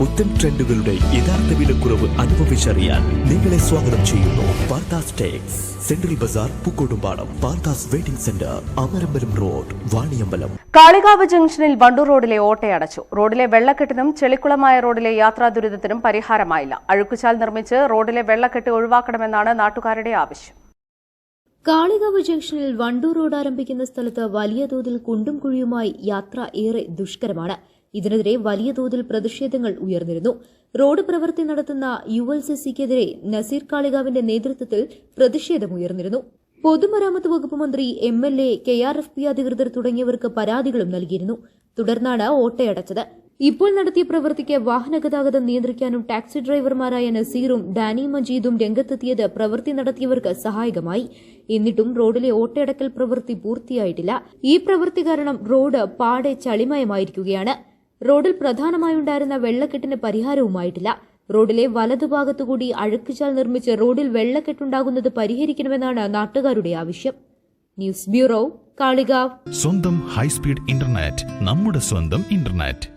പുത്തൻ ട്രെൻഡുകളുടെ യഥാർത്ഥ വിലക്കുറവ് അനുഭവിച്ചറിയാൻ നിങ്ങളെ സ്വാഗതം ചെയ്യുന്നു Parthas tex central bazaar Pookkottumpadam Parthas wedding centre Amarambalam road Vaniyambalam. Kalikavu ജംഗ്ഷനിൽ വണ്ടൂർ റോഡിലെ ഓട്ടയടച്ചു റോഡിലെ വെള്ളക്കെട്ടിനും ചെളിക്കുളമായ റോഡിലെ യാത്രാ ദുരിതത്തിനും പരിഹാരമായില്ല. അഴുക്കുചാൽ നിർമ്മിച്ച് റോഡിലെ വെള്ളക്കെട്ട് ഒഴിവാക്കണമെന്നാണ് നാട്ടുകാരുടെ ആവശ്യം. കാളികാവ് ജംഗ്ഷനിൽ വണ്ടൂർ റോഡ് ആരംഭിക്കുന്ന സ്ഥലത്ത് വലിയ തോതിൽ കുണ്ടും കുഴിയുമായി യാത്ര ഏറെ ദുഷ്കരമാണ്. ഇതിനെതിരെ വലിയ തോതിൽ പ്രതിഷേധങ്ങൾ ഉയർന്നിരുന്നു. റോഡ് പ്രവൃത്തി നടത്തുന്ന യു എൽ സി സിക്കെതിരെ നസീർ കാളികാവിന്റെ നേതൃത്വത്തിൽ പ്രതിഷേധമുയർന്നിരുന്നു പൊതുമരാമത്ത് വകുപ്പ് മന്ത്രി M L A K R F P അധികൃതർ തുടങ്ങിയവർക്ക് പരാതികളും നൽകിയിരുന്നു. തുടർന്നാണ് ഓട്ടയടച്ചത്. ഇപ്പോൾ നടത്തിയ പ്രവൃത്തിക്ക് വാഹനഗതാഗതം നിയന്ത്രിക്കാനും ടാക്സി ഡ്രൈവർമാരായ നസീറും ഡാനി മജീദും രംഗത്തെത്തിയത് പ്രവൃത്തി നടത്തിയവർക്ക് സഹായകമായി. എന്നിട്ടും റോഡിലെ ഓട്ടയടക്കൽ പ്രവൃത്തി പൂർത്തിയായിട്ടില്ല. ഈ പ്രവൃത്തി കാരണം റോഡ് പാടെ ചളിമയമായിരിക്കുകയാണ്. റോഡിൽ പ്രധാനമായുണ്ടായിരുന്ന വെള്ളക്കെട്ടിന് പരിഹാരവുമായിട്ടില്ല. റോഡിലെ വലതുഭാഗത്തുകൂടി അഴുക്കുചാൽ നിർമ്മിച്ച് റോഡിൽ വെള്ളക്കെട്ടുണ്ടാകുന്നത് പരിഹരിക്കണമെന്നാണ് നാട്ടുകാരുടെ ആവശ്യം. News bureau Kalikavu. സ്വന്തം ഹൈസ്പീഡ് ഇന്റർനെറ്റ് നമ്മുടെ സ്വന്തം ഇന്റർനെറ്റ്.